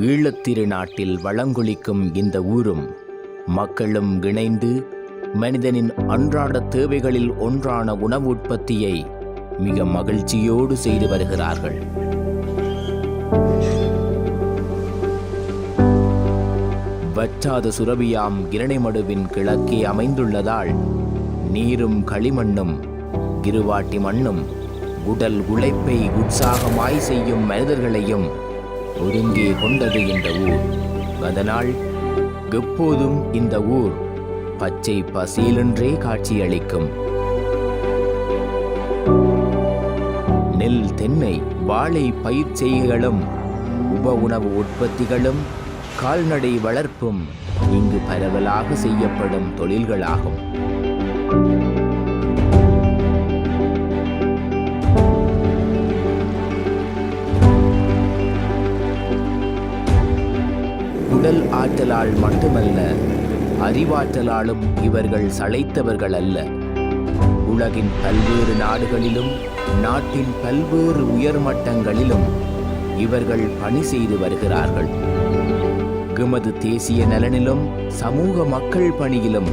ஈழத்திருநாட்டில் வளங்குளிக்கும் இந்த ஊரும் மக்களும் இணைந்து மனிதனின் அன்றாட தேவைகளில் ஒன்றான உணவு உற்பத்தியை மிக மகிழ்ச்சியோடு செய்து வருகிறார்கள். வற்றாத சுரபியாம் இரணைமடுவின் கிழக்கே அமைந்துள்ளதால் நீரும் களிமண்ணும் கிருவாட்டி மண்ணும் உடல் உழைப்பை உற்சாகமாய் செய்யும் மனிதர்களையும் ஒருங்கே கொண்டது இந்த ஊர். அதனால் எப்போதும் இந்த ஊர் பச்சை பசியிலென்றே காட்சியளிக்கும். நெல் தென்னை வாழை பயிர் செய்கைகளும் உப உணவு உற்பத்திகளும் கால்நடை வளர்ப்பும் இங்கு பரவலாக செய்யப்படும் தொழில்களாகும். உடல் ஆற்றலால் மட்டுமல்ல அறிவாற்றலாலும் இவர்கள் சளைத்தவர்கள் அல்ல உலகின் பல்வேறு நாடுகளிலும் நாட்டின் பல்வேறு உயர்மட்டங்களிலும் இவர்கள் பணி செய்து வருகிறார்கள். எமது தேசிய நலனிலும் சமூக மக்கள் பணியிலும்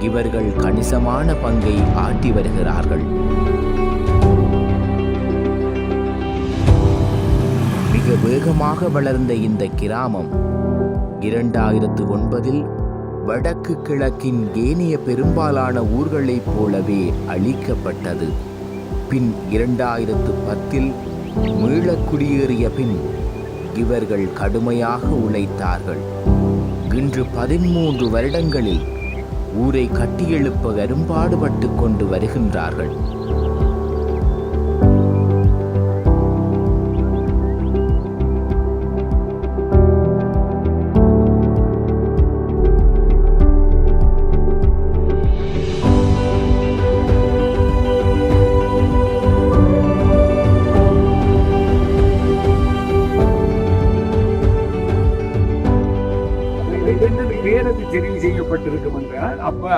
இவர்கள் கணிசமான பங்கை ஆட்டி வருகிறார்கள். மிக வேகமாக வளர்ந்த இந்த கிராமம் இரண்டாயிரத்து ஒன்பதில் வடக்கு கிழக்கின் ஏனைய பெரும்பாலான ஊர்களைப் போலவே அழிக்கப்பட்டது. பின் இரண்டாயிரத்து பத்தில் மீளக் குடியேறிய பின் இவர்கள் கடுமையாக உழைத்தார்கள். இன்று பதிமூன்று வருடங்களில் ஊரை கட்டியெழுப்ப அரும்பாடுபட்டு கொண்டு வருகின்றார்கள்.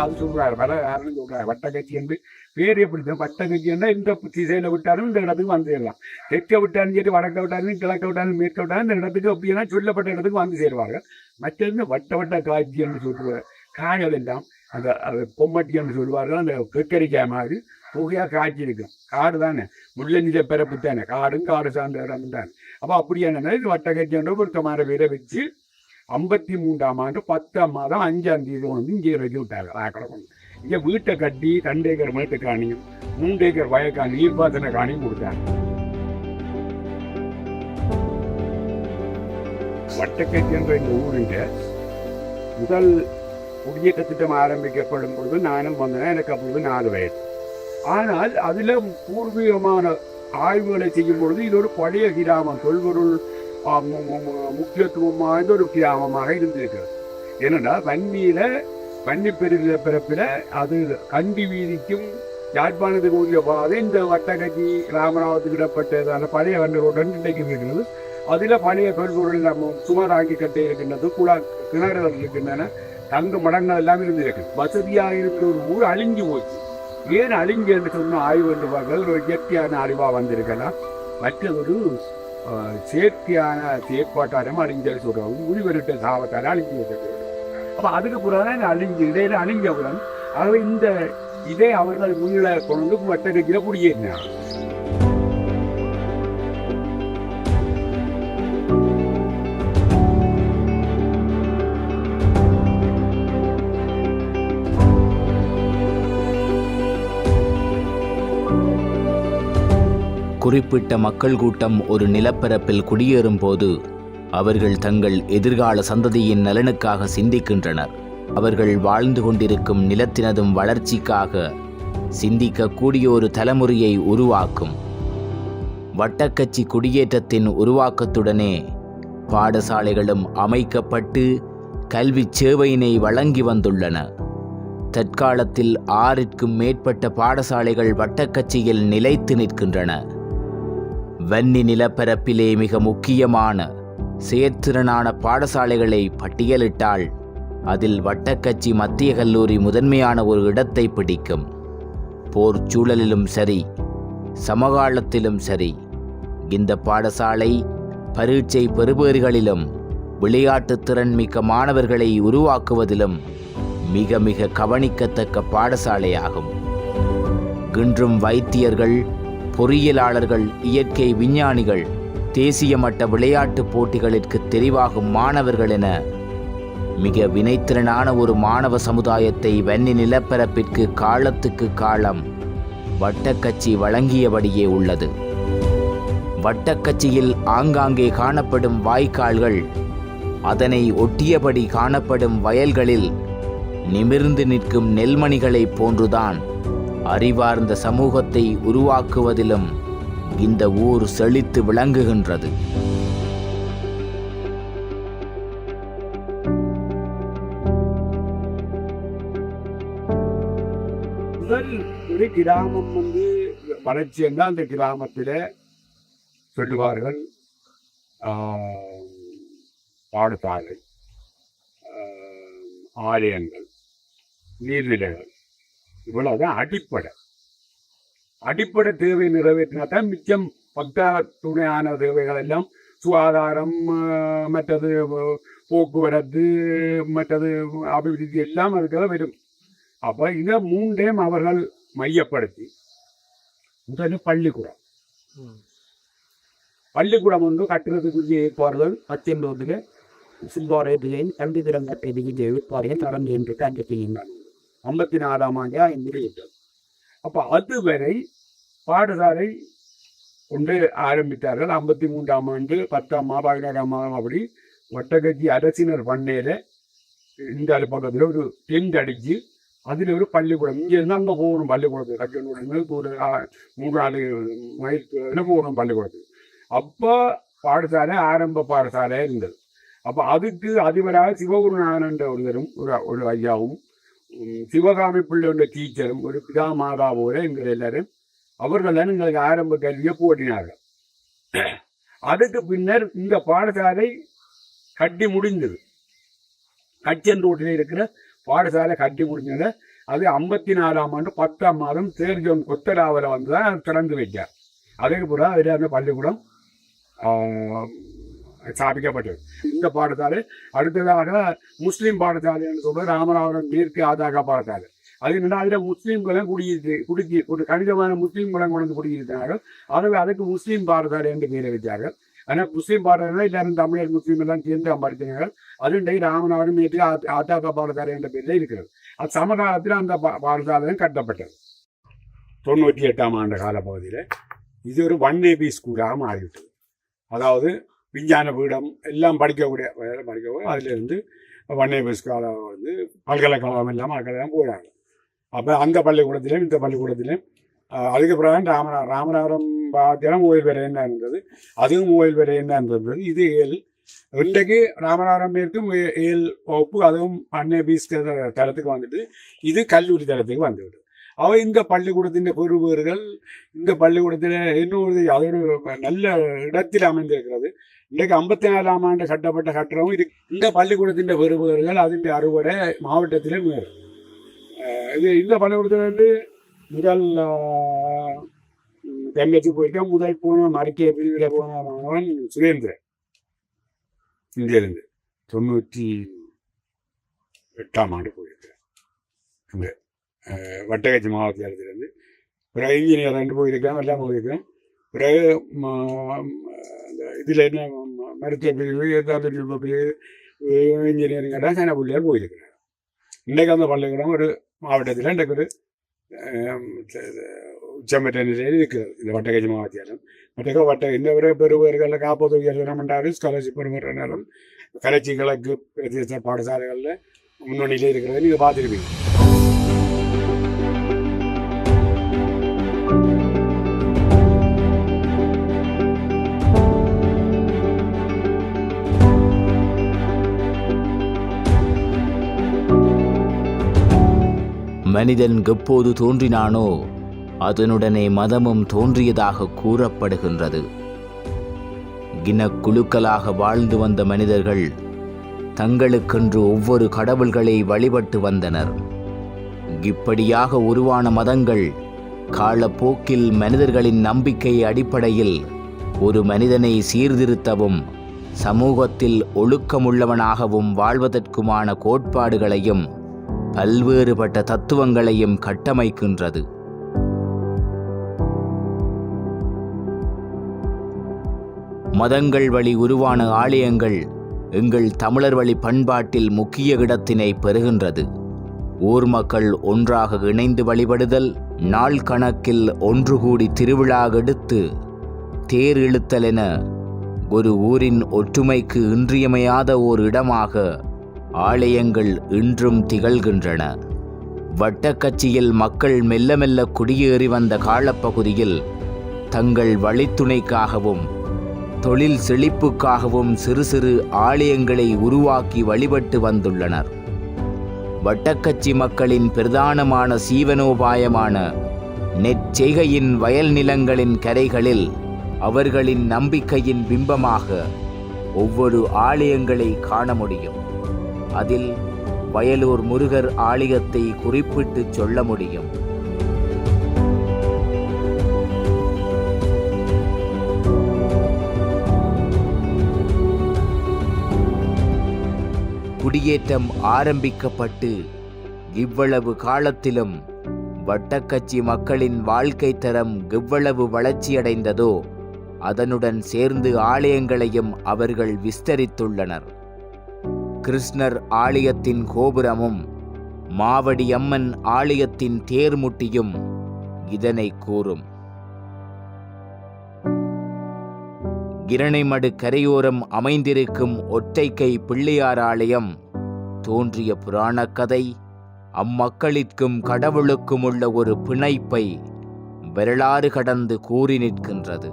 அது சொல்றாரு. வட யாருன்னு சொல்றாரு வட்டக்கட்சி என்று பேர் எப்படி வட்டக்கட்சி என்றால் இந்த திசையில விட்டாலும் இந்த இடத்துக்கு வந்துடலாம் தெற்க விட்டாலும் சரி வடக்க விட்டாலும் கிழக்க விட்டாலும் மேற்க விட்டாலும் இந்த இடத்துக்கு அப்படின்னா சொல்லப்பட்ட இடத்துக்கு வந்து சேருவார்கள். மற்றது வட்ட வட்ட காட்சி என்று சொல்லுவார் காய்கள் எல்லாம் அந்த அது பொம்மட்டி என்று சொல்லுவார்கள் அந்த கக்கரிக்காய் மாதிரி புகையாக காய்ச்சி இருக்கும். காடு தானே? முள்ள பிறப்பு தானே காடும் காடு சார்ந்த இடம் தானே. அப்போ அப்படியான இது வட்டக்கட்சி என்ற பொருத்தமான பேரை வச்சு ஐம்பத்தி மூன்றாம் ஆண்டு பத்தாம் மாதம் அஞ்சாம் தேதி வந்து இங்கே இறக்கி விட்டாங்க இங்கே வீட்டை கட்டி ரெண்டு ஏக்கர் மேட்டு காணியும் மூன்று ஏக்கர் வயக்காணி நீர்பாசன காணியும் கொடுத்தாங்க. வட்டக்கேத்தி இந்த ஊருங்க முதல் குடியேற்ற திட்டம் ஆரம்பிக்கப்படும் பொழுது நானும் வந்தேன். எனக்கு அப்பொழுது நாலு வயது. ஆனால் அதில் பூர்வீகமான ஆய்வுகளை செய்யும் பொழுது இது ஒரு பழைய கிராமம். தொல்பொருள் முக்கியத்துவம் வாய்ந்த ஒரு கிராமமாக இருந்திருக்கிறது ஏனென்றால் வன்னியில வன்னி பெருகிற பிறப்பில் அது கண்டி வீதிக்கும் யாழ்ப்பாணத்துக்கு உரிய பாதை இந்த வட்டகத்தி ராமநாதத்துக்கு இடப்பட்டதான பழைய வண்டருடன் இன்றைக்கு இருக்கிறது அதில் பழைய பெரும்பொருள் நம்ம சுமாராக்கி கட்டி இருக்கின்றது குழா கிணறுகள் இருக்கின்றன தங்க மடங்கள் எல்லாம் இருந்திருக்கு வசதியாக இருக்கிற ஒரு ஊர் அழிஞ்சு போச்சு. ஏன் அழிஞ்சு என்று சொன்ன ஆய்வு என்று பார்க்கறது ஒரு இயற்கையான அறிவாக வந்திருக்கலாம். மற்றது ஒரு செயற்கையான செயற்பாட்டாரம் அழிஞ்சல் சொல்றோம். உழிவருட்ட சாபத்தால் அழிஞ்சு அப்ப அதுக்கு பிறகு இந்த அழிஞ்சு இடையில அழிஞ்சவுடன் ஆகவே இந்த இதை அவர்கள் உள்ள கொண்டு வட்டகத்தில குடியேறினார். குறிப்பிட்ட மக்கள் கூட்டம் ஒரு நிலப்பரப்பில் குடியேறும்போது அவர்கள் தங்கள் எதிர்கால சந்ததியின் நலனுக்காக சிந்திக்கின்றனர். அவர்கள் வாழ்ந்து கொண்டிருக்கும் நிலத்தினதும் வளர்ச்சிக்காக சிந்திக்கக்கூடிய ஒரு தலைமுறையை உருவாக்கும். வட்டக்கட்சி குடியேற்றத்தின் உருவாக்கத்துடனே பாடசாலைகளும் அமைக்கப்பட்டு கல்விச் சேவையினை வழங்கி வந்துள்ளன. தற்காலத்தில் ஆறிற்கும் மேற்பட்ட பாடசாலைகள் வட்டக்கட்சியில் நிலைத்து நிற்கின்றன. வன்னி நிலப்பரப்பிலே மிக முக்கியமான செயற்திறனான பாடசாலைகளை பட்டியலிட்டால் அதில் வட்டக்கச்சி மத்திய கல்லூரி முதன்மையான ஒரு இடத்தை பிடிக்கும். போர் சூழலிலும் சரி சமகாலத்திலும் சரி இந்த பாடசாலை பரீட்சை பெறுபேறுகளிலும் விளையாட்டு திறன் மிக்க மாணவர்களை உருவாக்குவதிலும் மிக மிக கவனிக்கத்தக்க பாடசாலையாகும். இன்றும் வைத்தியர்கள் பொறியியலாளர்கள் இயற்கை விஞ்ஞானிகள் தேசிய மட்ட விளையாட்டுப் போட்டிகளிற்கு தெரிவாகும் மாணவர்கள் என மிக வினைத்திறனான ஒரு மாணவ சமுதாயத்தை வன்னி நிலப்பரப்பிற்கு காலத்துக்கு காலம் வட்டக்கட்சி வழங்கியபடியே உள்ளது. வட்டக்கட்சியில் ஆங்காங்கே காணப்படும் வாய்க்கால்கள் அதனை ஒட்டியபடி காணப்படும் வயல்களில் நிமிர்ந்து நிற்கும் நெல்மணிகளைப் போன்றுதான் அறிவார்ந்த சமூகத்தை உருவாக்குவதிலும் இந்த ஊர் செழித்து விளங்குகின்றது. முதல் ஒரு கிராமம் வந்து வளர்ச்சி என்றால் அந்த கிராமத்தில் சொல்லுவார்கள் ஆஹ், பாடசாலை ஆலயங்கள் நீர்நிலைகள். இவ்வளவுதான் அடிப்படை. அடிப்படை தேவை நிறைவேற்றினா தான் மிச்சம் பக்கா துணையான தேவைகள் எல்லாம் சுகாதாரம் மற்றது போக்குவரத்து மற்றது அபிவிருத்தி எல்லாம் அதுக்காக வரும். அப்ப இதை மூன்றையும் அவர்கள் மையப்படுத்தி. முதல்ல பள்ளிக்கூடம். பள்ளிக்கூடம் வந்து கட்டுறதுக்குரிய ஏற்பாடுகள் பத்தொன்பதுல சில்வாரேதியின் கல்வி திறந்த பெருகிய ஏற்பாடுகள் தரம் என்று அங்கே செய்கின்றனர் ஐம்பத்தி நாலாம் ஆண்டு ஐந்து அப்போ அதுவரை பாடசாலை கொண்டு ஆரம்பித்தார்கள். ஐம்பத்தி மூன்றாம் ஆண்டு பத்தாம் மா பதினாறாம் ஆம் அப்படி ஒட்டகச்சி அரசினர் பண்ணையில் இந்த பக்கத்தில் ஒரு டென்ட் அடிச்சு அதில் ஒரு பள்ளிக்கூடம். இங்கே இருந்து அங்கே போகணும் பள்ளிக்கூடத்துக்கு கட்டணம் ஒரு மூணு நாலு மைல் போகணும் பள்ளிக்கூடத்துக்கு அப்போ பாடசாலை ஆரம்ப பாடசாலை இருந்தது. அப்போ அதுக்கு அதிபராக சிவகுருநாதன் என்ற ஒருவரும் ஒரு ஒரு ஐயாவும் சிவகாமி பிள்ளை உள்ள டீச்சரும் ஒரு பிதா மாதா போல எங்கள் எல்லாரும் அவர்கள் தான் எங்களுக்கு ஆரம்ப கல்வியை போட்டினார்கள் அதுக்கு பின்னர் இந்த பாடசாலை கட்டி முடிந்தது. கச்சன் ரோட்டில் இருக்கிற பாடசாலை கட்டி முடிஞ்சது அது ஐம்பத்தி நாலாம் ஆண்டு பத்தாம் மாதம் தேர்ஜோன் கொத்தராவில் வந்து தான் திறந்து வைத்தார். அதுக்கு பிறகு அதில் அந்த பள்ளிக்கூடம் ஸ்தாபிக்கப்பட்டது இந்த பாடசாலை அடுத்ததாக முஸ்லீம் பாடசாலை என்று சொல்ற ராமநாதபுரம் மேற்கு ஆதாக பாடசாலை அது என்னன்னா அதில் முஸ்லீம்களும் குடியிருக்கு குடிக்கி ஒரு கணிதமான முஸ்லீம்களும் கொண்டு குடியிருக்கிறார்கள். ஆகவே அதுக்கு முஸ்லீம் பாடசாலை என்று பேரை வைத்தார்கள். ஆனால் முஸ்லீம் பாடசாலை எல்லாரும் தமிழர் முஸ்லீம் எல்லாம் சேர்ந்து படித்தார்கள் அது இன்றைக்கு ராமநாதபுரம் மேற்கு ஆ- பாடசாலை என்ற பேரில் இருக்கிறது. அது சமகாலத்தில் அந்த பா- பாடசாலையும் கட்டப்பட்டது. தொண்ணூற்றி எட்டாம் ஆண்டு காலப்பகுதியில் இது ஒரு ஒன் ஏபி ஸ்கூலாக மாறிவிட்டது. அதாவது விஞ்ஞான பீடம் எல்லாம் படிக்கக்கூடிய படிக்கக்கூடிய அதிலிருந்து ஒன் ஏபி ஸ்கூலாக வந்து பல்கலைக்கழகம் எல்லாம் மக்கள் போயிடாங்க அப்போ அந்த பள்ளிக்கூடத்திலும் இந்த பள்ளிக்கூடத்திலும் ஆஹ், அதுக்கு பிறகு ராமநா ராமநாதபுரம் பாத்திரம் ஓய்வு பெற என்ன இருந்தது? அதுவும் ஓய்வு பெற என்ன இருந்தது? இது ஏழு இன்றைக்கு ராமநாதபுரம் மேற்கும் ஏ- ஏழு வகுப்பு அதுவும் அன்னை பீஸ் தரத்துக்கு வந்துட்டு இது கல்லூரி தரத்துக்கு வந்துவிடுது அவ இந்த பள்ளிக்கூடத்தின் பெறுபேறுகள் இந்த பள்ளிக்கூடத்தில் இன்னொரு அது ஒரு நல்ல இடத்தில் அமைந்திருக்கிறது. இன்றைக்கு ஐம்பத்தி நாலாம் ஆண்டு கட்டப்பட்ட கட்டடம் இது இந்த பள்ளிக்கூடத்தின் பெறுபவர்கள் அதன் அறுவடை மாவட்டத்திலே வேறு. இது இந்த பள்ளிக்கூடத்தில் வந்து முதல் தென்னைக்கு போயிருக்கேன் முதல் போன மறுக்கிய பிரிவில் போன மாணவன் சுரேந்திரன். இங்கேருந்து தொண்ணூற்றி எட்டாம் ஆண்டு போயிருக்கேன் இந்த வட்டகச்சி மாவட்டத்திலிருந்து. ஒரு இன்ஜினியர் ரெண்டு போயிருக்கேன் எல்லாம் போயிருக்கேன் பிறகு இதில் என்ன மருத்துவ பிரிவு ஏதாவது பிரிவு இன்ஜினியரிங் எல்லாம் சேன பிள்ளையார் போயிருக்கிறார் இன்றைக்கு அந்த பள்ளிக்கூடம் ஒரு மாவட்டத்தில் இன்றைக்கு ஒரு அஹ், உச்சமற்ற நிலையில் இருக்கிறது. இந்த வட்டகச்சி மாவத்தியாலும் மற்ற வட்ட இந்த ஒரு பெறுபவர்களில் காப்பது உயர்தரம் பண்ணாரு ஸ்காலர்ஷிப் பெறுபவர்களும் கலைச்சி கிழக்கு பிரதேச பாடசாலைகளில் முன்னணியில் இருக்கிறது நீங்கள் பார்த்துருப்பீங்க. மனிதன் எப்போது தோன்றினானோ அதனுடனே மதமும் தோன்றியதாக கூறப்படுகின்றது. இனக்குழுக்களாக வாழ்ந்து வந்த மனிதர்கள் தங்களுக்கென்று ஒவ்வொரு கடவுள்களை வழிபட்டு வந்தனர். இப்படியாக உருவான மதங்கள் காலப்போக்கில் மனிதர்களின் நம்பிக்கை அடிப்படையில் ஒரு மனிதனை சீர்திருத்தவும் சமூகத்தில் ஒழுக்கமுள்ளவனாகவும் வாழ்வதற்குமான கோட்பாடுகளையும் பல்வேறுபட்ட தத்துவங்களையும் கட்டமைக்கின்றது. மதங்கள் வழி உருவான ஆலயங்கள் எங்கள் தமிழர் வழி பண்பாட்டில் முக்கிய இடத்தினை பெறுகின்றது. ஊர் மக்கள் ஒன்றாக இணைந்து வழிபடுதல் நாள் கணக்கில் ஒன்று கூடி திருவிழா எடுத்து தேர் இழுத்தல் என ஒரு ஊரின் ஒற்றுமைக்கு இன்றியமையாத ஓர் இடமாக ஆலயங்கள் இன்றும் திகழ்கின்றன. வட்டக்கட்சியில் மக்கள் மெல்ல மெல்ல குடியேறி வந்த காலப்பகுதியில் தங்கள் வழித்துணைக்காகவும் தொழில் செழிப்புக்காகவும் சிறு சிறு ஆலயங்களை உருவாக்கி வழிபட்டு வந்துள்ளனர். வட்டக்கச்சி மக்களின் பிரதானமான சீவனோபாயமான நெற்செய்கையின் வயல் நிலங்களின் கரைகளில் அவர்களின் நம்பிக்கையின் பிம்பமாக ஒவ்வொரு ஆலயங்களை காண முடியும். அதில் வயலூர் முருகர் ஆலயத்தை குறிப்பிட்டு சொல்ல முடியும். குடியேற்றம் ஆரம்பிக்கப்பட்டு இவ்வளவு காலத்திலும் வட்டக்கட்சி மக்களின் வாழ்க்கை தரம் எவ்வளவு வளர்ச்சியடைந்ததோ அதனுடன் சேர்ந்து ஆலயங்களையும் அவர்கள் விஸ்தரித்துள்ளனர். கிருஷ்ணர் ஆலயத்தின் கோபுரமும் மாவடியம்மன் ஆலயத்தின் தேர்முட்டியும் இதனை கூறும். கிரணைமடு கரையோரம் அமைந்திருக்கும் ஒற்றைக்கை பிள்ளையார் ஆலயம் தோன்றிய புராணக் கதை அம்மக்களிற்கும் கடவுளுக்கும் உள்ள ஒரு பிணைப்பை வரலாறு கடந்து கூறி நிற்கின்றது.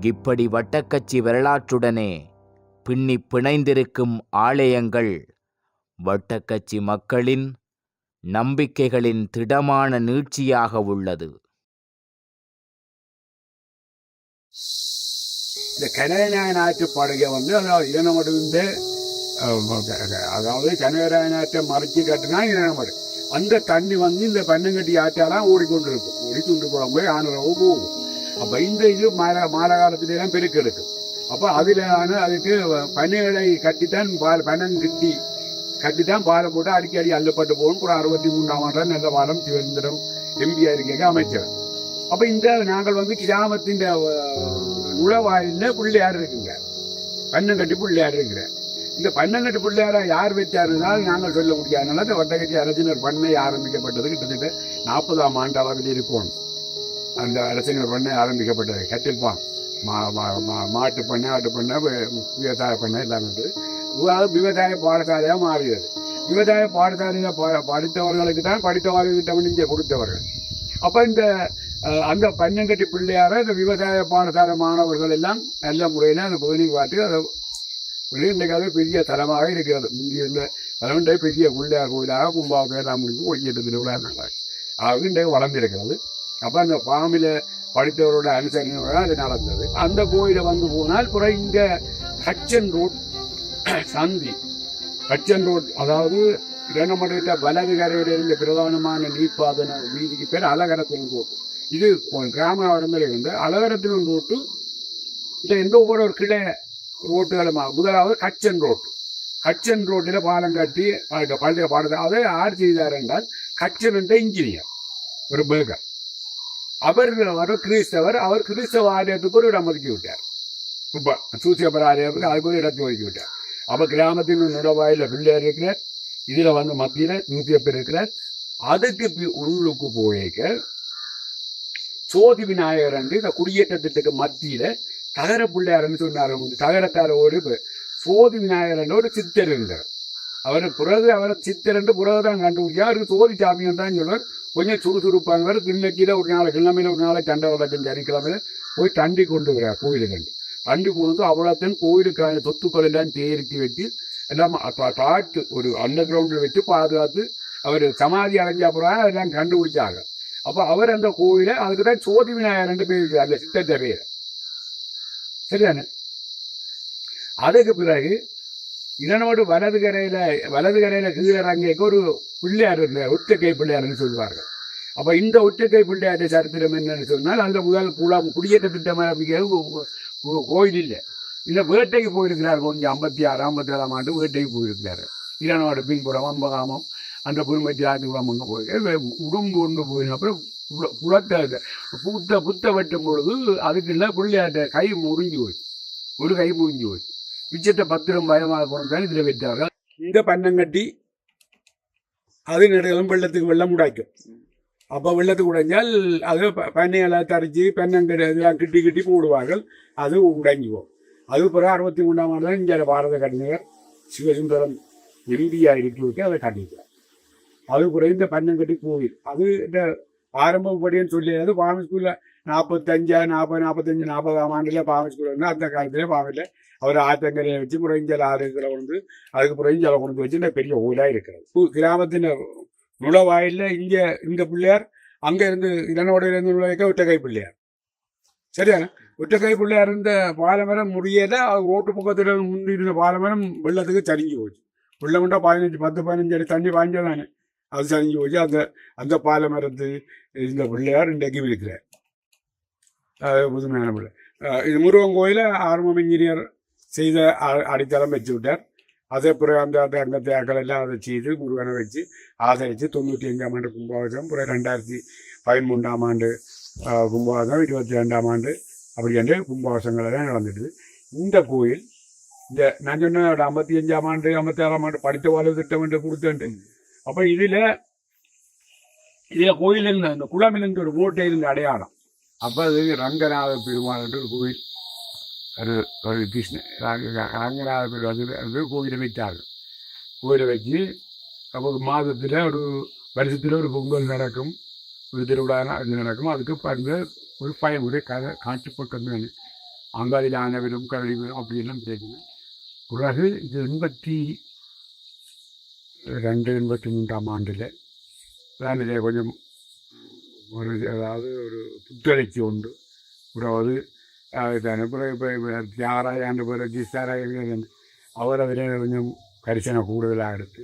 இப்படி வட்டக்கச்சி வரலாற்றுடனே பின்னி பிணைந்திருக்கும் ஆலயங்கள் வட்டக்கச்சி மக்களின் நம்பிக்கைகளின் திடமான நீட்சியாக உள்ளது. இந்த கனகநாய பாடகை வந்து அதாவது இரணமடு வந்து அதாவது கனகராய நாட்டை மறைச்சு கட்டினா இரணமடு அந்த தண்ணி வந்து இந்த பன்னங்கட்டி ஆற்றாலாம் ஓடிக்கொண்டு இருக்கும் ஓடிக்கொண்டு போகும் போய் ஆனரவு போகும். அப்போ இந்த இது மாற மாற காலத்துலாம் பெருக்கெடுக்கும் அப்போ அதில் அதுக்கு பனைகளை கட்டித்தான் பால் பனன் கட்டி கட்டித்தான் பாலை போட்டு அடிக்கடி அள்ளப்பட்டு போகணும் ஒரு அறுபத்தி மூணாம் ஆண்டு நல்ல வாரம் சுதந்திரம் எம்பியா இருக்கேங்க அமைச்சர். அப்ப இந்த நாங்கள் வந்து கிராமத்தின் நுழைவாயில பிள்ளையார் இருக்குங்க. பன்னங்கட்டி பிள்ளையார் இருக்கிற இந்த பன்னங்கட்டு பிள்ளையார யார் வச்சாருனால் நாங்கள் சொல்ல முடியாதனால இந்த வட்டக்கட்சி அரசினர் பண்ணை ஆரம்பிக்கப்பட்டது. கிட்டத்தட்ட நாற்பதாம் ஆண்டு அளவில் இருக்கும் அந்த அரசினர் பண்ணை ஆரம்பிக்கப்பட்டது. கட்டிருப்பான் மா மா- மா- மாட்டு பண்ணை ஆட்டு பண்ணை விவசாய பண்ணை எல்லாமே இருக்குது அது விவசாய பாடசாலையாக மாறியது. விவசாய பாடசாலையில் ப- படித்தவர்களுக்கு தான் படித்தவர்களுக்கு இங்கே கொடுத்தவர்கள். அப்போ இந்த அந்த பன்னங்கட்டி பிள்ளையார இந்த விவசாய பாடசாலை மாணவர்கள் எல்லாம் நல்ல முறையில் அந்த பகுதியை பார்த்து அதை இன்றைக்காவது பெரிய தலமாக இருக்கிறது. முந்தைய இருந்த தலைவண்டே பெரிய பிள்ளையார் கோயிலாக கும்பாவுக்கு எல்லாம் முடிவு ஒய்யட்டு திருவிழா அது இன்றைக்கு வளர்ந்துருக்கிறது. அப்போ அந்த பாம்பில் படித்தவரோட அனுசரணையோட அது நடந்தது. அந்த கோயிலை வந்து போனால் பிறகு இங்கே ஹச்சன் ரோட் சந்தி. ஹச்சன் ரோட் அதாவது இரண்டமடைத்த வலது கரையில் இருந்த பிரதானமான நீர்ப்பாதன வீதிக்கு பேர் அலகரத்திலும் ரோட்டு. இது கிராம வரம்பில் இருந்து அலகரத்திலும் ரோட்டு. இந்த எந்த ஒவ்வொரு ஒரு கிளை ரோட்டுகளுமா? முதலாவது ஹச்சன் ரோட் ஹச்சன் ரோட்டில் பாலம் கட்டி அதுக்கு பழைய பாடத்தை அதை ஆர் செய்தார் என்றால் ஹச்சன் என்ற இன்ஜினியர் ஒரு பேக்கர் அவர் ஒரு கிறிஸ்தவர் அவர் கிறிஸ்தவ ஆலயத்துக்கு ஒரு இடம் ஒதுக்கி விட்டார். இப்போ சூசியப்பர் ஆலயத்துக்கு அதுக்கு ஒரு இடத்தை ஒதுக்கி விட்டார். அப்போ கிராமத்தில் நுழைவாயில் பிள்ளையார் இருக்கிறார் இதில் வந்து மத்தியில் நூத்தி பேர் இருக்கிறார். அதுக்கு பி- உள்ளுக்கு போயிருக்க சோதி விநாயகர் வந்து இந்த குடியேற்றத்திற்கு மத்தியில் தகர பிள்ளையார்னு சொன்னார். தகரத்தாரோடு ஒரு சோதி விநாயகர் ஒரு சித்தர் இருந்தார். அவர் பிறகு அவரை சித்தர் பிறகு தான் கண்டுபிடிச்சா அவருக்கு சோதி சாமியம் தான் சொல்லுவார் கொஞ்சம் சுறுசுறுப்பாங்க கிண்ணக்கில ஒரு நாளை கிழமையில ஒரு நாளை தண்டை வழக்கம் சனிக்கிழமையில போய் தண்டி கொண்டு வரார் கோயிலுக்கு. தண்டி கொண்டு அவ்வளோத்தையும் கோயிலுக்கான சொத்துக்கள் எல்லாம் தேர்த்தி வச்சு எல்லாம் பா- ஒரு அண்டர் கிரவுண்டில் வச்சு பாதுகாத்து அவர் சமாதி அடைஞ்ச அப்புறம் அதெல்லாம் கண்டுபிடிச்சாங்க. அப்போ அவர் அந்த கோயிலை அதுக்கு தான் சோதி விநாயகர் ரெண்டு பேர் இருக்கார் அந்த சித்தத்தை சரிதானே? அதுக்கு பிறகு இதனோடு வலது கரையில வலது கரையில கீழறங்கைக்கு ஒரு பிள்ளையார் இருந்தார் ஒற்றைக்கை பிள்ளையார்னு சொல்லுவார்கள். அப்ப இந்த ஒற்றைக்கை பிள்ளையார் சரித்திரம் என்னன்னு சொன்னால் அந்த முதல் குளம் குடியேற்ற திட்டம் ஆரம்பிக்கிறது கோயில் இல்லை இல்லை வேட்டைக்கு போயிருக்கிறார் கொஞ்சம் ஐம்பத்தி ஆறு ஐம்பத்தி ஏழாம் ஆண்டு வேட்டைக்கு போயிருக்கிறாரு இளநாடு பின்புறம் அம்பகாமம் அந்த புதுமத்தி ஆதிபுரம் அங்கே போய் உடம்பு கொண்டு போயின அப்புறம் குளத்தை புத்த புத்த வெட்டும் பொழுது அதுக்குள்ள பிள்ளையாட்ட கை முறிஞ்சு போய் ஒரு கை முறிஞ்சு போய் மிச்சத்தை பத்திரம் பயமாக கொண்டு இதில் வைத்தார்கள் இந்த பன்னங்கட்டி அது நடுகளும் வெள்ளத்துக்கு வெள்ளம் உடைக்கும். அப்போ வெள்ளத்துக்கு உடைஞ்சால் அது பண்ணையெல்லாம் தரைச்சி பெண்ணங்கடை இதெல்லாம் கிட்டி கிட்டி போடுவார்கள். அது உடைஞ்சுவோம். போகும் அது பிறகு அறுபத்தி மூணாம் ஆண்டு தான் இங்கே பாரத கலைஞர் சிவசுந்தரம் எம்பியா இருக்கிறதுக்கு அதை கட்டிக்கிறார் அது பிறகு இந்த பன்னங்கட்டி கோவில் அது இந்த ஆரம்பப்படின்னு சொல்லியது பாரம்பரிய ஸ்கூலில் நாற்பத்தஞ்சா நாற்பது நாற்பத்தஞ்சு நாற்பதாம் ஆண்டில் பாமி ஸ்கூல் வந்து அந்த காலத்தில் பாமியில் அவர் ஆத்தங்கரையை வச்சு புறைஞ்சல் ஆறுகளை வந்து அதுக்கு புறைஞ்சலை கொண்டு வச்சு பெரிய ஊராக இருக்கிறது கிராமத்தின் நுழைவாயில்ல இங்கே இந்த பிள்ளையார் அங்கே இருந்து இதனோட இருந்து நுழைக்க ஒற்றைக்கை பிள்ளையார் சரியா ஒற்றைக்கை பிள்ளையார் இருந்த பாலமரம் முடியல ரோட்டு பக்கத்தில் முந்தி இருந்த பாலமரம் வெள்ளத்துக்கு சரிஞ்சு போச்சு வெள்ளம் கொண்டா பதினஞ்சு பத்து பதினஞ்சு அடி தண்ணி பாய்ஞ்சதானே அது சரிஞ்சு போச்சு அந்த அந்த பாலமரத்து இந்த பிள்ளையார் இன்றைக்கு இருக்கிறார் புதுமையான பிள்ளை இது முருகன் கோயில ஆர்மம் இன்ஜினியர் செய்த அடித்தளம் வச்சு விட்டார். அதே பிறகு அந்த அந்த அங்க எல்லாம் அதை செய்து முருகனை வச்சு ஆதரித்து தொண்ணூற்றி அஞ்சாம் ஆண்டு கும்பாபிஷேகம் பிறகு ரெண்டாயிரத்தி பதிமூன்றாம் ஆண்டு அஹ், கும்பாபிஷேகம் இருபத்தி ரெண்டாம் ஆண்டு அப்படி என்று கும்பாபிஷங்கள் எல்லாம் நடந்துட்டு இந்த கோயில் இந்த நான் சொன்ன ஐம்பத்தி அஞ்சாம் ஆண்டு ஐம்பத்தி ஆறாம் ஆண்டு படித்த வாழ்வு திட்டம் என்று கொடுத்தேன் அப்போ இதில் இதில் கோயில் இருந்த இந்த குளம் இருந்த ஒரு ஓட்டை இருந்த அடையாளம். அப்போ அது ரங்கநாத பெருமாள் என்று ஒரு கோயில். ஒரு ஒரு கிருஷ்ண ரங்கநாத பெருமாள் என்று அது கோயிலை வைத்தார்கள். கோயிலை வச்சு அப்போ மாதத்தில் ஒரு வருஷத்தில் ஒரு பொங்கல் நடக்கும். ஒரு திருவிழா இது நடக்கும். அதுக்கு பிறந்த ஒரு பயமுறை கதை காட்சி பக்கம் அங்காளியில் ஆனவரும் கழிவு அப்படின்லாம் பேசினேன். பிறகு இது எண்பத்தி ரெண்டு எண்பத்தி மூன்றாம் ஆண்டில் தான் இதை கொஞ்சம் ஒரு அதாவது ஒரு புத்தளிச்சி உண்டு. அதாவது அதுதானே பிறகு இப்போ தியாகராஜாண்டு பிறகு ஜிஸ்தாராஜன் அவர் அதில் கொஞ்சம் கரிசனை கூடுதலாக எடுத்து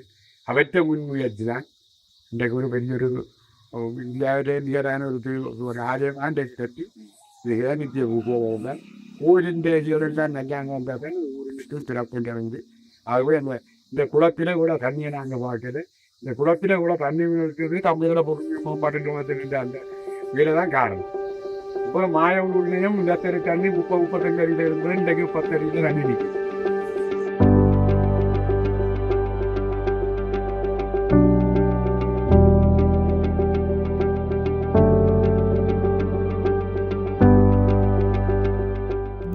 அவற்றை முன்முயற்சி தான் இன்றைக்கு ஒரு பெரியொரு இந்தியாவிலே நிகரான ஒரு ஒரு ஆலயமாக இன்றைக்கு கட்டி இதுதான் நித்திய போவாங்க ஊரின் தேசியெல்லாம் நல்லாங்க வந்தால் தான் ஊரின் சிறப்பு வந்து ஆகவே அந்த இந்த குளத்தில் கூட தண்ணியை நாங்கள் பார்க்கறது இந்த குளத்தில் கூட தண்ணி இருக்குது தமிழில் பொருள் அந்த வீடு தான் காரணம். இப்போ மாயவூர்லேயும் இந்த தெரு தண்ணி முப்பது முப்பத்தஞ்சு அடியில் இருக்குது இன்றைக்கு பத்து அடியில் தண்ணி நிற்கும்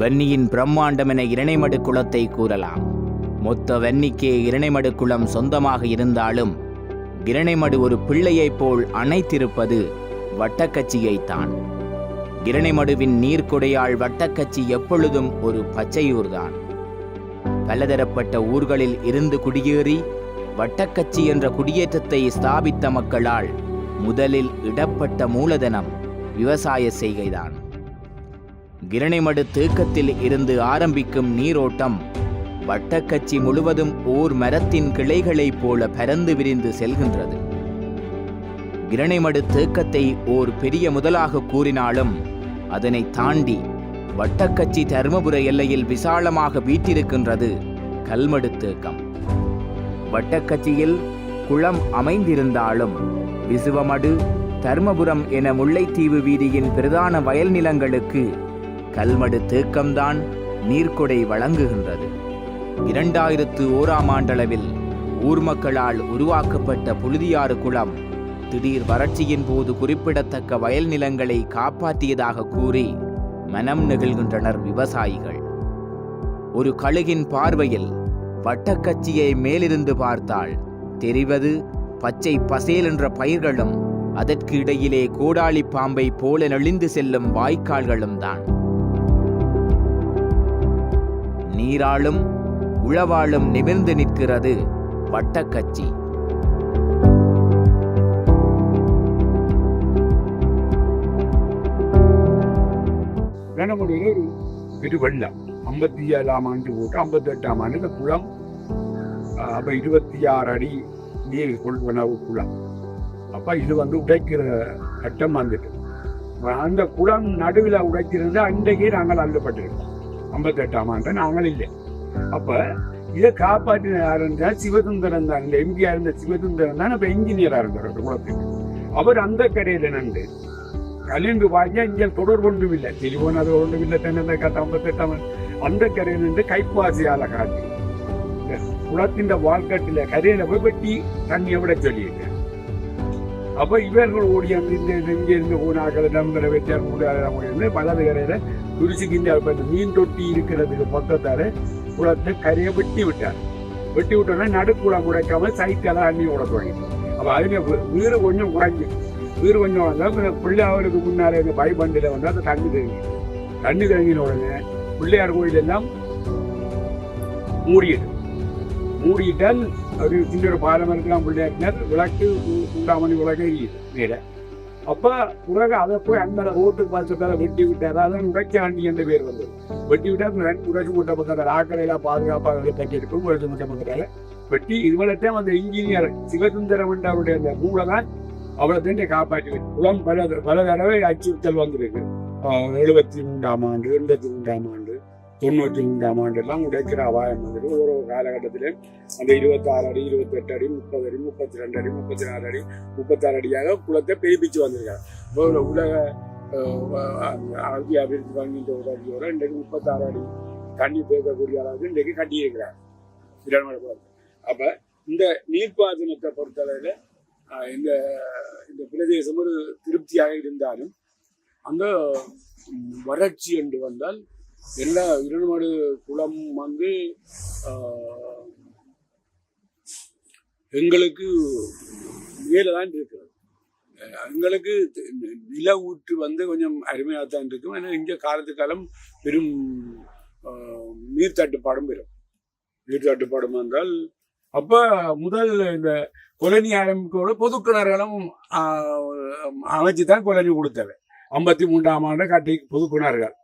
வன்னியின் பிரம்மாண்டம் என இரணைமடு குளத்தை கூறலாம். மொத்த வன்னிக்கே இரணைமடு குளம் சொந்தமாக இருந்தாலும் கிரணைமடு ஒரு பிள்ளையைப் போல் அணைத்திருப்பது வட்டக்கச்சியைத்தான். கிரணைமடுவின் நீர்க்குடையாள் வட்டக்கச்சி எப்பொழுதும் ஒரு பச்சையூர்தான். பலதரப்பட்ட ஊர்களில் இருந்து குடியேறி வட்டக்கச்சி என்ற குடியேற்றத்தை ஸ்தாபித்த மக்களால் முதலில் இடப்பட்ட மூலதனம் விவசாய செய்கைதான். கிரணைமடு தேக்கத்தில் இருந்து ஆரம்பிக்கும் நீரோட்டம் வட்டக்கச்சி முழுவதும் ஓர் மரத்தின் கிளைகளைப் போல பரந்து விரிந்து செல்கின்றது. கிரணைமடு தேக்கத்தை ஓர் பெரிய முதலாக கூறினாலும் அதனை தாண்டி வட்டக்கச்சி தருமபுர எல்லையில் விசாலமாக வீட்டிருக்கின்றது கல்மடு தேக்கம். வட்டக்கச்சியில் குளம் அமைந்திருந்தாலும் விசுவமடு தர்மபுரம் என முல்லைத்தீவு வீதியின் பிரதான வயல் நிலங்களுக்கு கல்மடு தேக்கம்தான் நீர்க்கொடை வழங்குகின்றது. இரண்டாயிரத்து ஓராம் ஆண்டளவில் ஊர் மக்களால் உருவாக்கப்பட்ட புழுதியாறு குளம் திடீர் வறட்சியின் போது குறிப்பிடத்தக்க வயல் நிலங்களை காப்பாற்றியதாக கூறி மனம் நெகிழ்கின்றனர் விவசாயிகள். ஒரு கழுகின் பார்வையில் வட்டக்கச்சியை மேலிருந்து பார்த்தால் தெரிவது பச்சை பசேல் என்ற பயிர்களும் அதற்கு இடையிலே கோடாளி பாம்பை போல நெளிந்து செல்லும் வாய்க்கால்களும் தான். நீராளும் உழவாளும் நிமிர்ந்து நிற்கிறது வட்டக்கச்சி. கனமுடியில் ஒரு பெரு வெள்ளம் ஐம்பத்தி ஏழாம் ஆண்டு போட்டு ஐம்பத்தெட்டாம் ஆண்டு இந்த குளம் அப்போ அப்ப இருபத்தி ஆறு அடி நீர் கொள்வனவு குளம். அப்ப இது வந்து உடைக்கிற கட்டம் வந்துட்டு. அந்த குளம் நடுவில் உடைக்கிறது அன்றைக்கே நாங்கள் அள்ளப்பட்டிருக்கோம் ஐம்பத்தெட்டாம் ஆண்டு நாங்கள் இல்லை. அப்ப இதை காப்பாற்றின யாருன்னா சிவசுந்தரம் தான். இந்த எம்ஜிஆர் இருந்த சிவசுந்தரம் தான். இப்ப இன்ஜினியரா இருந்தார் குளத்துக்கு அவர் அந்த கடையில நண்டு கலிந்து வாங்கியா இங்க தொடர்பு ஒன்றும் இல்லை. டெலிபோன் அது ஒன்றும் இல்லை தென்னை கட்ட ஐம்பத்தெட்டாம் அந்த கரையில நின்று கைப்பாசியால காட்டி இந்த குளத்தின் வாழ்க்கட்டில கரையில போய் வெட்டி தண்ணியை விட சொல்லியிருக்க அப்ப இவர்கள் ஓடி அந்த இந்த இங்க இருந்து போனாக்கள் நம்பரை வச்சார் மூடாயிரம் வலது கரையில துரிசிக்கின்ற இந்த மீன் தொட்டி இருக்கிறதுக்கு பக்கத்தால குளத்தை கரையை வெட்டி விட்டார். வெட்டி விட்டோன்னா நடுக்குளம் உடைக்காம சைக்கிள அண்ணி விட தொடங்கி அப்போ அதுல வீடு கொஞ்சம் குறைஞ்சி வீடு கொஞ்சம் வந்தா பிள்ளை அவருக்கு முன்னாலே இந்த பைபண்டில் வந்து அந்த தண்ணி தேங்கி. தண்ணி தேங்கின உடனே பிள்ளையார் கோயில் எல்லாம் மூடியது மூடிட்டால் ஒரு சின்ன ஒரு பாலம் இருக்கலாம் பிள்ளையாட்டினார் விளக்கு உண்டாமணி விளக்கு எரியுது அப்ப பிறகு அதை போய் அந்த ரோட்டு பக்கத்தால வெட்டி விட்டார் அதான் உடைச்சாண்டி என்ற பேர் வந்து. வெட்டி விட்டா ரெண்டு உடைச்சு முட்டை பக்கத்தால் ஆக்கடையில பாதுகாப்பாக தட்டி இருக்கும் உடைச்சு முட்டை பக்கத்தால வெட்டி இதுவரைத்தான் அந்த இன்ஜினியர் சிவசுந்தரம் என்ற அவருடைய அந்த மூளை தான் அவளை தண்டை காப்பாற்றி உலகம் பல பல தடவை அச்சுறுத்தல் வந்திருக்கு. எழுபத்தி மூன்றாம் ஆண்டு எண்பத்தி மூன்றாம் ஆண்டு தொண்ணூற்றி மூன்றாம் ஆண்டு எல்லாம் உடைக்கிற அபாயம் வந்துருக்கு. ஒரு காலகட்டத்தில் அந்த இருபத்தாறு அடி இருபத்தெட்டு அடி முப்பது அடி முப்பத்தி ரெண்டு அடி முப்பத்தி நாலு அடி முப்பத்தாறு அடியாக குளத்தை பெருப்பிச்சு வந்திருக்காங்க. இப்போ உலக அதி அபிவிருத்தி வங்கின்ற உதவியோட இன்றைக்கு முப்பத்தாறு அடி தண்ணி பேசக்கூடிய அளவுக்கு இன்றைக்கு கட்டியிருக்கிறாங்க இரண்டு குளம். அப்ப இந்த நீர்ப்பாசனத்தை பொறுத்தளவில் இந்த இந்த பிரதேசம் ஒரு திருப்தியாக இருந்தாலும் அந்த வறட்சி என்று வந்தால் எல்லா இருள்மடு குளம் வந்து ஆஹ், எங்களுக்கு மேலே தான் இருக்கிறது எங்களுக்கு நில ஊற்று வந்து கொஞ்சம் அருமையாக தான் இருக்கும். ஏன்னா இங்கே காலத்து காலம் பெரும் ஆஹ், நீர் தட்டுப்பாடும் பெறும். நீர் தட்டுப்பாடும் வந்தால் அப்ப முதல் இந்த கொலனி ஆரம்பிக்கோட பொது கிணறுகளும் அமைச்சு தான் கொலனி கொடுத்தவை ஐம்பத்தி மூன்றாம் ஆண்டு கட்டி பொது கிணறுகள்.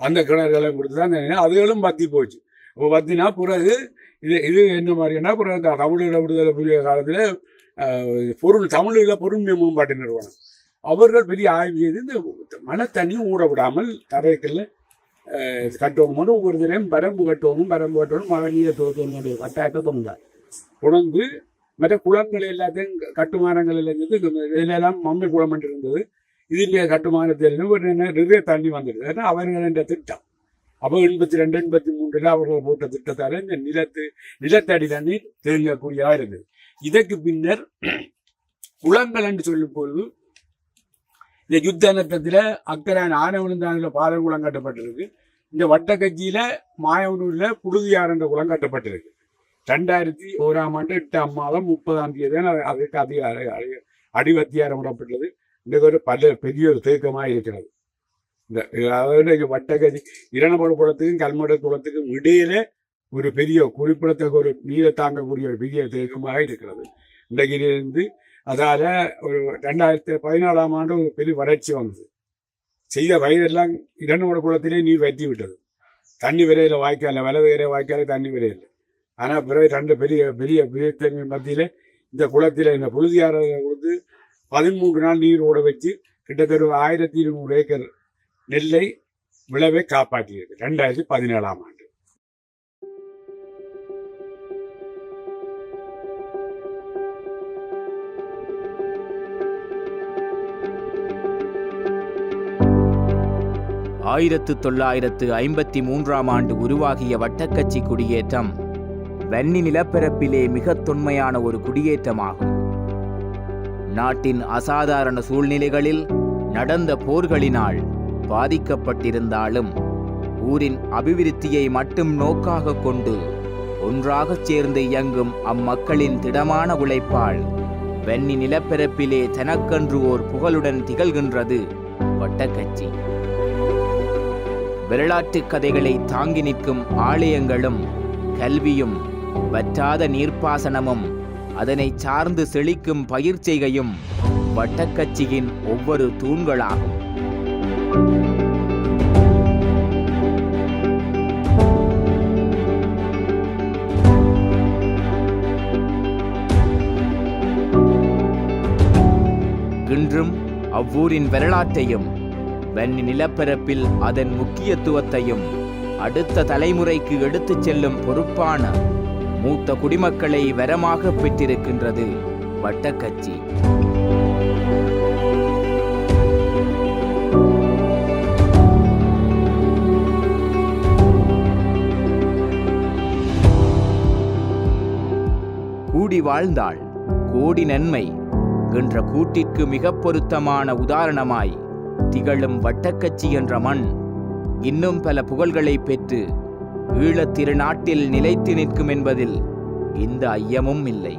அந்த கிணறுகளை கொடுத்து தான் அதுகளும் பத்தி போச்சு. இப்போ பத்தினா பிறகு இது இது என்ன மாதிரின்னா பிறகு தமிழீழ விடுதலை புதிய காலத்தில் பொருள் தமிழில் பொருள் மேம்பாட்டு நிறுவனம். அவர்கள் பெரிய ஆய்வு செய்து இந்த மழை தண்ணியும் ஊற விடாமல் தரைக்கல்ல கட்டணும் ஒவ்வொரு தரையும் பரம்பு கட்டணும் பரம்பு கட்டணும் மழை நீரை தோற்றணும் கட்டாயத்தை தோன்றார் உணர்ந்து மற்ற குளங்கள் எல்லாத்தையும் கட்டுமானங்கள் எல்லாம் இருந்து இதெல்லாம் மம்மி குளம் என்று இருந்தது இதில் கட்டுமானத்தில் ஒரு நிறைய தண்ணி வந்துடுது ஏன்னா அவர்கள் என்ற திட்டம். அப்போ எண்பத்தி ரெண்டு எண்பத்தி மூன்றுல அவர்கள் போட்ட திட்டத்தால இந்த நிலத்து நிலத்தடி தண்ணீர் தேங்கக்கூடியதாக இருந்தது. இதற்கு பின்னர் குளங்கள் என்று சொல்லும் பொழுது இந்த யுத்த நத்தத்தில் அக்கரான் ஆனவனுந்தானில் பாலங்குளம் கட்டப்பட்டிருக்கு. இந்த வட்டக்கட்சியில மாயவனூரில் புழுதியார் என்ற குளம் கட்டப்பட்டிருக்கு. ரெண்டாயிரத்தி ஓராம் ஆண்டு எட்டாம் மாதம் முப்பதாம் தேதி தான் அதுக்கு அதிக அடி- அடிவத்தியாரம் விடப்பட்டது. இன்றைக்கு ஒரு பல பெரிய ஒரு தேக்கமாக இருக்கிறது. இந்த அதாவது வட்டகதி வட்டக்கட்சி குளத்துக்கும் கல்மட குளத்துக்கும் இடையில ஒரு பெரிய குறிப்பிடத்தக்க ஒரு நீரை தாங்கக்கூடிய ஒரு பெரிய தேக்கமாக இருக்கிறது. இன்றைக்கிலிருந்து அதால் அதால ஒரு ரெண்டாயிரத்தி பதினாலாம் ஆண்டு ஒரு பெரிய வறட்சி வந்தது. செய்த வயதெல்லாம் இரண்டு குளத்திலே நீர் வற்றி விட்டது. தண்ணி விரையில வாய்க்கால வில வேறே வாய்க்கால தண்ணி விரையில. ஆனால் பிறகு ரெண்டு பெரிய பெரிய பெரிய மத்தியில் இந்த குளத்தில் இந்த புழுதியார கொடுத்து பதிமூன்று நாள் நீர் ஓட வச்சு கிட்டத்தட்ட ஒரு ஆயிரத்தி இருநூறு ஏக்கர் நெல்லை விளைவை காப்பாற்றியது ரெண்டாயிரத்தி பதினேழாம் ஆண்டு. ஆயிரத்து தொள்ளாயிரத்து ஐம்பத்தி மூன்றாம் ஆண்டு உருவாகிய வட்டக்கட்சி குடியேற்றம் வன்னி நிலப்பரப்பிலே மிகத் தொன்மையான ஒரு குடியேற்றமாகும். நாட்டின் அசாதாரண சூழ்நிலைகளில் நடந்த போர்களினால் பாதிக்கப்பட்டிருந்தாலும் ஊரின் அபிவிருத்தியை மட்டும் நோக்காக கொண்டு ஒன்றாகச் சேர்ந்து இயங்கும் அம்மக்களின் திடமான உழைப்பால் வெண்ணி நிலப்பரப்பிலே தனக்கன்று ஓர் புகழுடன் திகழ்கின்றது வட்டக்கட்சி வரலாற்றுக் கதைகளை தாங்கி நிற்கும் ஆலயங்களும் கல்வியும் வற்றாத நீர்ப்பாசனமும் அதனை சார்ந்து செழிக்கும் பயிர் செய்கையும் வட்டக்கட்சியின் ஒவ்வொரு தூண்களாகும். இன்றும் அவ்வூரின் வரலாற்றையும் வன்னி நிலப்பரப்பில் அதன் முக்கியத்துவத்தையும் அடுத்த தலைமுறைக்கு எடுத்துச் செல்லும் பொறுப்பான மூத்த குடிமக்களை வரமாக பெற்றிருக்கின்றது வட்டக்கட்சி கூடி வாழ்ந்தாள் கோடி நன்மை என்ற கூட்டிற்கு மிக பொருத்தமான உதாரணமாய் திகழும் வட்டக்கச்சி என்ற மண் இன்னும் பல புகழ்களை பெற்று ஈழத் திருநாட்டில் நிலைத்து நிற்கும் என்பதில் இந்த ஐயமும் இல்லை.